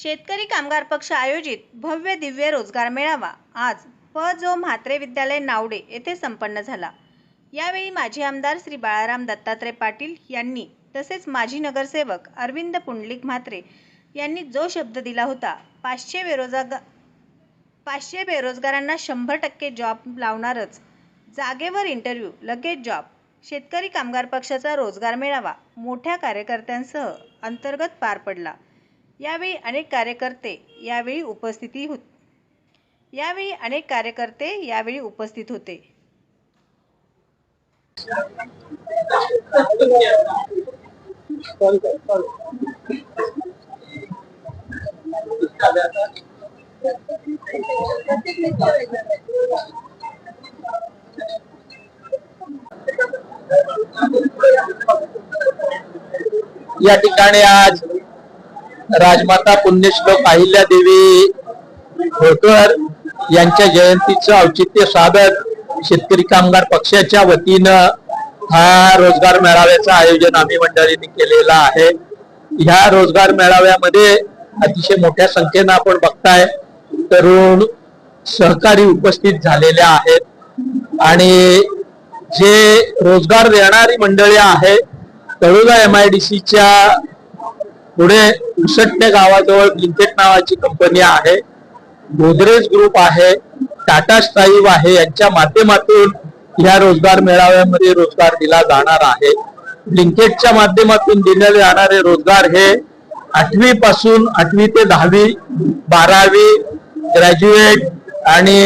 शेतकरी कामगार पक्ष आयोजित भव्य दिव्य रोजगार मेळावा. आज प जो म्हात्रे विद्यालय नावडे येथे संपन्न झाला. यावेळी माजी आमदार श्री बाळाराम दत्तात्रय पाटील यांनी तसेच माजी नगरसेवक अरविंद पुंडलिक म्हात्रे यांनी जो शब्द दिला होता पाचशे बेरोजगार पाचशे बेरोजगारांना शंभर टक्के जॉब लावणारच. जागेवर इंटरव्ह्यू लगेच जॉब. शेतकरी कामगार पक्षाचा रोजगार मेळावा मोठ्या कार्यकर्त्यांसह अंतर्गत पार पडला. यावेळी अनेक कार्यकर्ते यावेळी उपस्थिती होत यावेळी अनेक कार्यकर्ते यावेळी उपस्थित होते. या ठिकाणी आज राजमाता पुण्यश्लोक अहिल्यादेवी होळकर यांच्या जयंतीचं औचित्य साधत शेतकरी कामगार पक्षाच्या वतीनं हा रोजगार मेळाव्याचं आयोजन आम्ही मंडळींनी केलेलं आहे. ह्या रोजगार मेळाव्यामध्ये अतिशय मोठ्या संख्येनं आपण बघताय तरुण सहकारी उपस्थित झालेल्या आहेत. आणि जे रोजगार देणारी मंडळी आहे तळुगा एम आय डी सीच्या पुढे उसटणे गावाजवळ ब्लिंकेट नावाची कंपनी आहे. गोदरेज ग्रुप आहे. टाटा स्ट्राईव्ह आहे. यांच्या माध्यमातून ह्या रोजगार मेळाव्यामध्ये रोजगार दिला जाणार आहे. ब्लिंकेटच्या माध्यमातून दिले जाणारे रोजगार हे आठवी पासून आठवी ते दहावी बारावी ग्रॅज्युएट आणि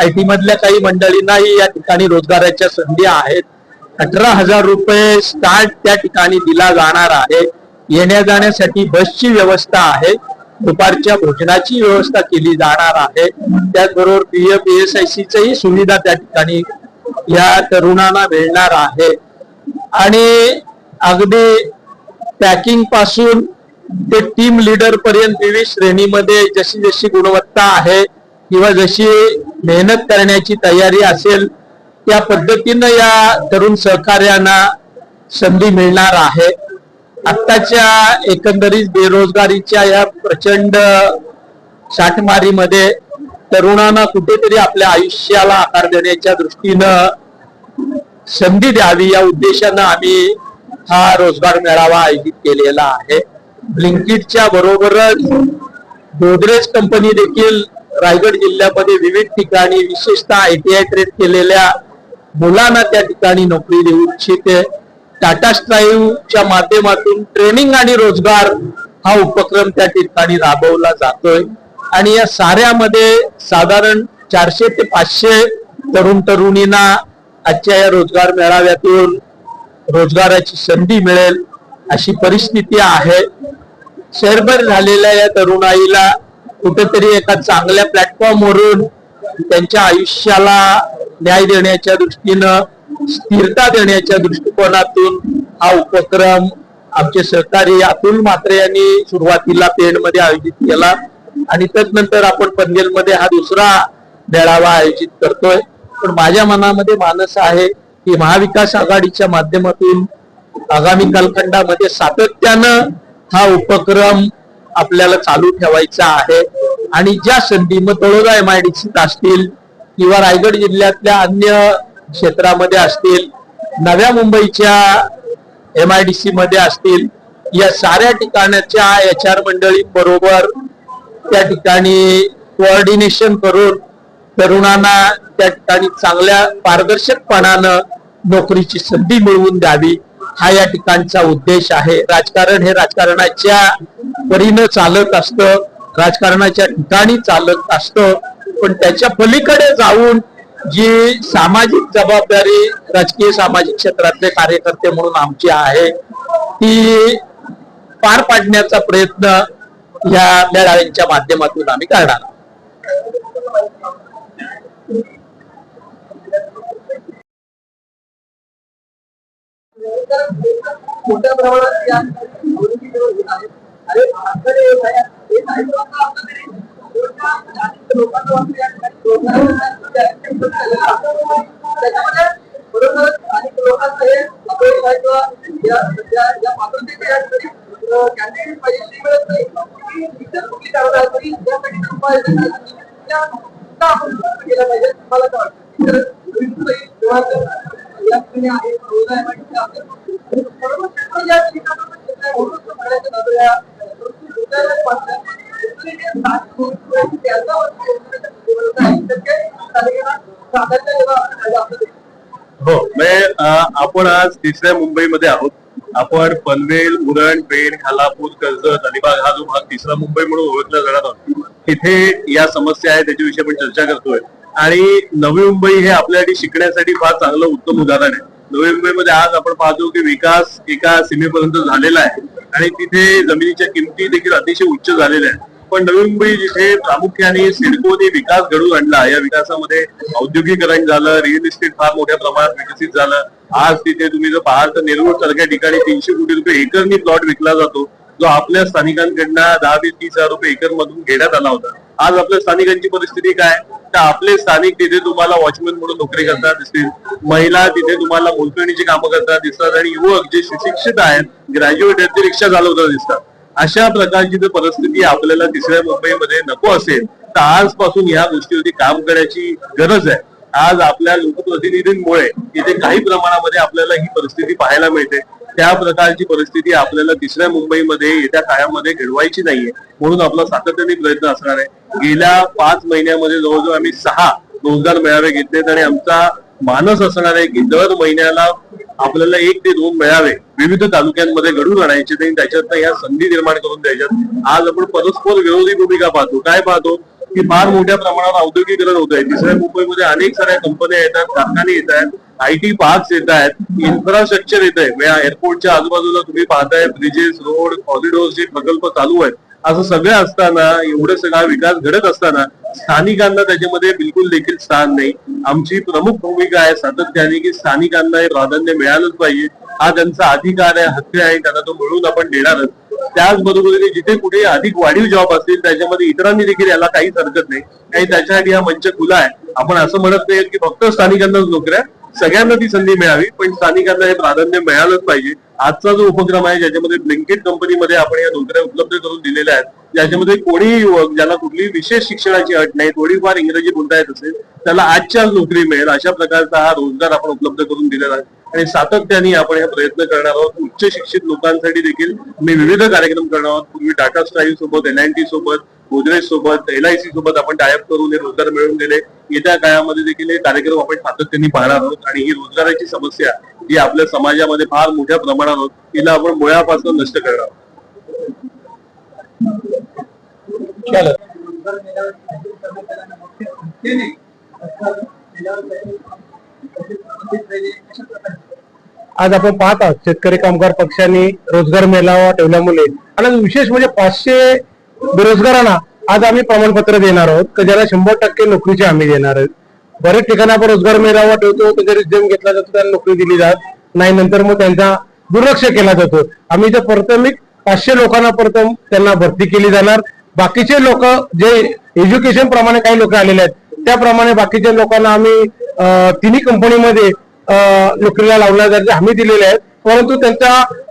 आय टी मधल्या काही मंडळींनाही या ठिकाणी रोजगाराच्या संधी आहेत. अठरा हजार रुपये स्टार्ट त्या ठिकाणी दिला जाणार आहे. येण्या जाण्यासाठी बसची व्यवस्था आहे. दुपारच्या भोजनाची व्यवस्था केली जाणार आहे. त्याचबरोबर पी एफ एस आय सीची सुविधा त्या ठिकाणी या तरुणांना मिळणार आहे. आणि अगदी पॅकिंगपासून ते टीम लीडर पर्यंत विविध श्रेणीमध्ये जशी जशी गुणवत्ता आहे किंवा जशी मेहनत करण्याची तयारी असेल त्या पद्धतीनं या तरुण सहकार्यांना संधी मिळणार आहे. आत्ताच्या एकंदरीत बेरोजगारीच्या या प्रचंड साठमारीमध्ये तरुणांना कुठेतरी आपल्या आयुष्याला आकार देण्याच्या दृष्टीनं संधी द्यावी या उद्देशानं आम्ही हा रोजगार मेळावा आयोजित केलेला आहे. ब्लिंकिटच्या बरोबरच गोदरेज कंपनी देखील रायगड जिल्ह्यामध्ये विविध ठिकाणी विशेषतः आयटीआय ट्रेड केलेल्या मुलांना त्या ठिकाणी नोकरी देऊ इच्छिते. टाटा स्ट्राईव्हच्या माध्यमातून ट्रेनिंग आणि रोजगार हा उपक्रम त्या ठिकाणी राबवला जातोय. आणि या साऱ्यामध्ये साधारण चारशे ते पाचशे तरुण तरुणींना आजच्या या रोजगार मेळाव्यातून रोजगाराची संधी मिळेल अशी परिस्थिती आहे. शहरभर झालेल्या या तरुणाईला कुठेतरी एका चांगल्या प्लॅटफॉर्मवरून त्यांच्या आयुष्याला न्याय देण्याच्या दृष्टीनं स्थिरता देण्याच्या दृष्टिकोनातून हा उपक्रम आमचे सहकारी अतुल म्हात्रे यांनी सुरुवातीला पेणमध्ये आयोजित केला. आणि त्यानंतर आपण पनवेलमध्ये हा दुसरा मेळावा आयोजित करतोय. पण माझ्या मनामध्ये मानस आहे की महाविकास आघाडीच्या माध्यमातून आगामी कालखंडामध्ये सातत्यानं हा उपक्रम आपल्याला चालू ठेवायचा आहे. आणि ज्या संधी मग तळोदा एम आय डी असतील किंवा रायगड जिल्ह्यातल्या अन्य क्षेत्रामध्ये असतील नव्या मुंबईच्या एम आय डी सी मध्ये असतील या साऱ्या ठिकाणाच्या एच आर मंडळी बरोबर त्या ठिकाणी कोऑर्डिनेशन करून तरुणांना त्या ठिकाणी चांगल्या पारदर्शकपणानं नोकरीची संधी मिळवून द्यावी हा या ठिकाणचा उद्देश आहे. राजकारण हे राजकारणाच्या परीनं चालत असतं राजकारणाच्या ठिकाणी चालत असतं पण त्याच्या पलीकडे जाऊन जी सामाजिक जबाबदारी राजकीय सामाजिक क्षेत्रातले कार्यकर्ते म्हणून आमची आहे ती पार पाडण्याचा प्रयत्न या मेळाव्यांच्या माध्यमातून आम्ही करणार मोठ्या प्रमाणात या निवडणुकी आणि लोकांना त्याच्यामध्ये अनेक लोकांचं हे अपयश आहे किंवा या- या ठिकाणी कॅन्डिडेट पाहिजे मिळत नाही इतर कुठली तरी यासाठी उपाययोजना आपण आज तिसऱ्या मुंबईमध्ये आहोत. आपण पनवेल उरण पेण खालापूर कर्जत अलिबाग हा जो भाग तिसरा मुंबई म्हणून ओळखला जाणार आहोत. तिथे या समस्या आहेत त्याच्याविषयी आपण चर्चा करतोय. आणि नवी मुंबई हे आपल्यासाठी शिकण्यासाठी फार चांगलं उत्तम उदाहरण आहे. नवी मुंबईमध्ये आज आपण पाहतो की विकास एका सीमेपर्यंत झालेला आहे. आणि तिथे जमिनीच्या किमती देखील अतिशय उच्च झालेल्या आहेत. पण नवी मुंबई जिथे प्रामुख्याने सिडकोने विकास घडवून आणला या विकासामध्ये औद्योगिकरण झालं रिअल इस्टेट फार मोठ्या प्रमाणात विकसित झालं आज तिथे तुम्ही जर पाहाल तर नेरवड सारख्या ठिकाणी तीनशे कोटी रुपये एकरनी प्लॉट विकला जातो जो आपल्या स्थानिकांकडनं दहा ते तीस हजार रुपये एकर मधून घेण्यात आला होता. आज आपल्या स्थानिकांची परिस्थिती काय? तर आपले स्थानिक तिथे तुम्हाला वॉचमॅन म्हणून नोकरी करतात दिसतील. महिला तिथे तुम्हाला मोलकरणीची कामं करतात दिसतात. आणि युवक जे सुशिक्षित आहेत ग्रॅज्युएट आहेत ते रिक्षा चालवताना दिसतात. अशा प्रकारची जर परिस्थिती आपल्याला तिसऱ्या मुंबईमध्ये नको असेल तर आजपासून या गोष्टीवरती काम करण्याची गरज आहे. आज आपल्या लोकप्रतिनिधींमुळे इथे काही प्रमाणामध्ये आपल्याला ही परिस्थिती पाहायला मिळते. त्या प्रकारची परिस्थिती आपल्याला तिसऱ्या मुंबईमध्ये येत्या काळामध्ये घडवायची नाहीये. म्हणून आपला सातत्याने प्रयत्न असणार आहे. गेल्या पाच महिन्यामध्ये जवळजवळ आम्ही सहा रोजगार मेळावे घेतलेत आणि आमचा मानस असणार आहे की दर महिन्याला आपल्याला एक ते दोन मेळावे विविध तालुक्यांमध्ये घडून आणायचे आणि त्याच्यातनं या संधी निर्माण करून द्यायच्यात. आज आपण परस्पर विरोधी भूमिका पाहतो. काय पाहतो? की फार मोठ्या प्रमाणावर औद्योगिकरण होत आहे. तिसऱ्या मुंबईमध्ये अनेक साऱ्या कंपन्या येतात कारखाने येत आहेत आयटी पार्क्स येत आहेत इन्फ्रास्ट्रक्चर येत आहे. म्हणजे एअरपोर्टच्या आजूबाजूला तुम्ही पाहताय ब्रिजेस रोड कॉरिडोर जे प्रकल्प चालू आहेत असं सगळं असताना एवढं सगळा विकास घडत असताना स्थानिकांना त्याच्यामध्ये बिलकुल देखील स्थान नाही. आमची प्रमुख भूमिका आहे सातत्याने की स्थानिकांना हे प्राधान्य मिळालंच पाहिजे. हा त्यांचा अधिकार आहे हक्क आहे त्यांना तो मिळून आपण देणारच. त्याचबरोबरीने जिथे कुठे अधिक वाढीव जॉब असतील त्याच्यामध्ये इतरांनी देखील याला काहीच हरकत नाही. काही त्याच्यासाठी हा मंच खुला आहे. आपण असं म्हणत नाही की फक्त स्थानिकांनाच नोकऱ्या सगळ्यांना ती संधी मिळावी पण स्थानिकांना हे प्राधान्य मिळालंच पाहिजे. आजचा जो उपक्रम आहे ज्याच्यामध्ये ब्लिंकेट कंपनीमध्ये आपण या नोकऱ्या उपलब्ध करून दिलेल्या आहेत ज्याच्यामध्ये कोणी युवक ज्याला कुठली विशेष शिक्षणाची अट नाही थोडीफार इंग्रजी बोलता येत असेल त्याला आजच्या नोकरी मिळेल. अशा प्रकारचा हा रोजगार आपण उपलब्ध करून दिलेला आहे. आणि सातत्याने आपण हे प्रयत्न करणार आहोत. उच्च शिक्षित लोकांसाठी देखील मी विविध कार्यक्रम करणार आहोत. पूर्वी टाटा स्टाईल सोबत एल टी सोबत गोदरेज सोबत एल आय सी सोबत आपण टायअप करून हे रोजगार मिळवून दिले. येत्या काळामध्ये देखील हे कार्यक्रम आपण सातत्याने पाहणार आहोत. आणि ही रोजगाराची समस्या ही आपल्या समाजामध्ये फार मोठ्या प्रमाणात होत तिला आपण मुळापासून नष्ट करणार आहोत. आज आपण पाहत आहोत शेतकरी कामगार पक्षाने रोजगार मेळावा ठेवल्यामुळे. आणि विशेष म्हणजे पाचशे बेरोजगारांना आज आम्ही प्रमाणपत्र देणार आहोत की ज्याला शंभर टक्के नोकरीची हमी देणार आहोत. बरेच ठिकाणी आपण रोजगार मेळावा ठेवतो त्याचा रिझ्युम घेतला जातो त्यांना नोकरी दिली जात नाही नंतर मग त्यांचा दुर्लक्ष केला जातो. आम्ही जर प्राथमिक पाचशे लोकांना प्रथम त्यांना भरती केली जाणार. बाकीचे लोक जे एज्युकेशन प्रमाणे काही लोक आलेले आहेत त्याप्रमाणे बाकीच्या लोकांना आम्ही तिन्ही कंपनीमध्ये अं, नोकरीला लावल्या हमी दिलेले आहेत परंतु त्यांचा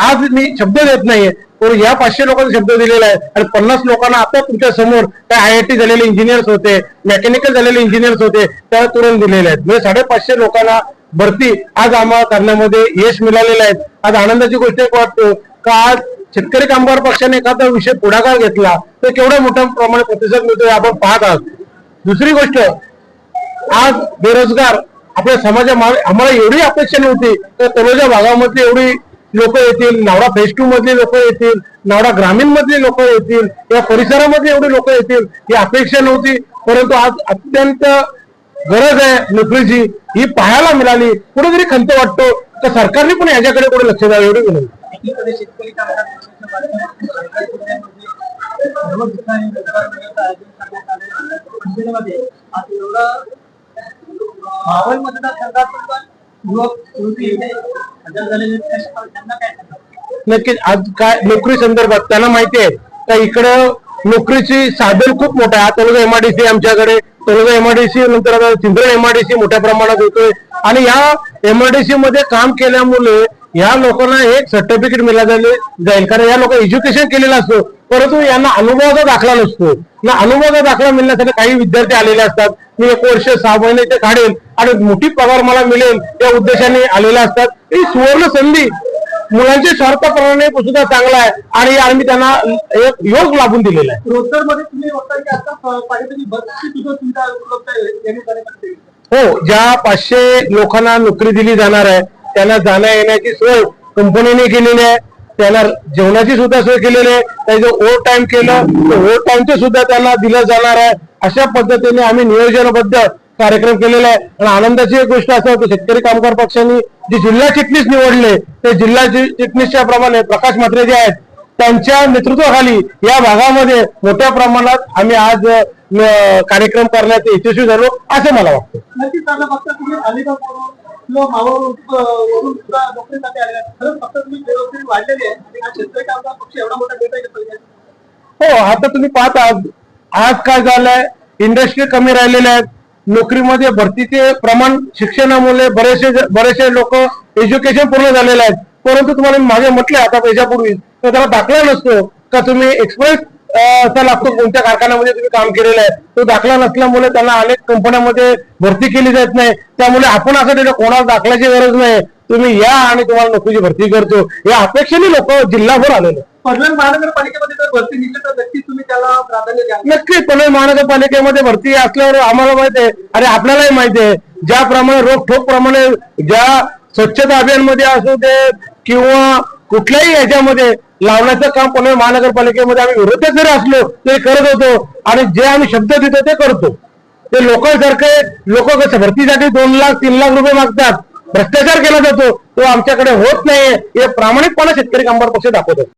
आज मी शब्द देत नाहीये. पण या पाचशे लोकांना शब्द दिलेला आहे. आणि पन्नास लोकांना आता तुमच्यासमोर काय आय आय टी झालेले इंजिनियर्स होते मेकॅनिकल झालेले इंजिनियर्स होते त्या तुरंत दिलेले आहेत. म्हणजे साडेपाचशे लोकांना भरती आज आम्हाला करण्यामध्ये यश मिळालेलं आहे. आज आनंदाची गोष्ट एक वाटतो. का आज शेतकरी कामगार पक्षाने एखादा विषय पुढाकार घेतला तर केवढ्या मोठ्या प्रमाणात प्रतिसाद मिळतो हे आपण पाहत आहोत. दुसरी गोष्ट आज बेरोजगार आपल्या समाजा आम्हाला एवढी अपेक्षा नव्हती. तर तलोजा भागामध्ये एवढी लोक येतील नावडा फेज टू मधली लोक येतील नावडा ग्रामीण मधली लोक येतील या परिसरामध्ये एवढी लोक येतील ही अपेक्षा नव्हती. परंतु आज अत्यंत गरज आहे नोकरीची. ही पाहायला मिळाली. कुठेतरी खंत वाटतो. तर सरकारने पण याच्याकडे कुठे लक्ष द्यावं एवढी विनंती. मावळ मतदारसंघात पण युवक युवती इथे हजर झालेले आहेत. त्याच्यामुळे त्यांना काय सांगाल? नक्कीच. आज काय नोकरी संदर्भात त्यांना माहिती आहे. का इकडं नोकरीची साधन खूप मोठं आहे. आता एमआरडीसी आमच्याकडे. तळोजा एमआरडीसी नंतर आता चिंचवड एमआरडीसी मोठ्या प्रमाणात होतोय आणि या एमआरडीसी मध्ये काम केल्यामुळे या लोकांना एक सर्टिफिकेट मिळाले जाईल. कारण या लोक एज्युकेशन केलेलं असतो. परंतु यांना अनुभवाचा दाखला नसतो. ना अनुभवाचा दाखला मिळण्यासाठी काही विद्यार्थी आलेले असतात. मी एक वर्ष सहा महिने ते काढेल आणि मोठी पगार मला मिळेल या उद्देशाने आलेले असतात. ही सुवर्ण संधी मुलांच्या स्वार्थाप्रमाणे सुद्धा चांगला आहे. आणि आम्ही त्यांना एक योग लाभून दिलेला आहे. हो ज्या पाचशे लोकांना नोकरी दिली जाणार आहे त्यांना जाण्या येण्याची सोय कंपनीने केलेली आहे. त्यांना जेवणाची सुद्धा सोय केलेली आहे. त्याचं ओव्हर टाइम केलं तर ओव्हर टाइमचे सुद्धा त्यांना दिलं जाणार आहे. अशा पद्धतीने आम्ही नियोजनबद्ध कार्यक्रम केलेला आहे. आणि आनंदाची एक गोष्ट असं होतं शेतकरी कामगार पक्षाने जे जिल्हा चिटणीस निवडले ते जिल्हा चिटणीसच्या प्रमाणे प्रकाश म्हात्रे जे आहेत त्यांच्या नेतृत्वाखाली या भागामध्ये मोठ्या प्रमाणात आम्ही आज कार्यक्रम करण्यात यशस्वी झालो असं मला वाटतं? हो आता तुम्ही पाहता आज काय झालंय? इंडस्ट्री कमी राहिलेल्या आहेत. नोकरीमध्ये भरतीचे प्रमाण शिक्षणामुळे बरेचसे बरेचसे लोक एज्युकेशन पूर्ण झालेले आहेत. परंतु तुम्हाला मागे म्हटले आता याच्यापूर्वी तर त्याला दाखला नसतो का तुम्ही एक्सप्रेस असा लागतो कोणत्या कारखान्यामध्ये तुम्ही काम केलेलं आहे? तो दाखला नसल्यामुळे त्यांना अनेक कंपन्यांमध्ये भरती केली जात नाही. त्यामुळे आपण असं त्याच्या कोणाला दाखल्याची गरज नाही. तुम्ही या आणि तुम्हाला नोकरीची भरती करतो. या अपेक्षेने लोक जिल्हाभर आलेले आहेत. पनवेल महानगरपालिकेमध्ये जर भरती निघली तर नक्कीच तुम्ही त्याला प्राधान्य द्या नक्की पनवेल महानगरपालिकेमध्ये भरती असल्यावर आम्हाला माहिती आहे आणि आपल्यालाही माहिती आहे ज्याप्रमाणे रोखोक प्रमाणे ज्या स्वच्छता अभियानमध्ये असू दे किंवा कुठल्याही याच्यामध्ये लावण्याचं काम पनवेल महानगरपालिकेमध्ये आम्ही विरोधात जरी असलो ते करत होतो आणि जे आम्ही शब्द देतो ते करतो. ते लोकांसारखे लोक कसं भरतीसाठी दोन लाख तीन लाख रुपये मागतात. भ्रष्टाचार केला जातो तो आमच्याकडे होत नाहीये हे प्रामाणिकपणा शेतकरी कामगार पक्ष दाखवतो.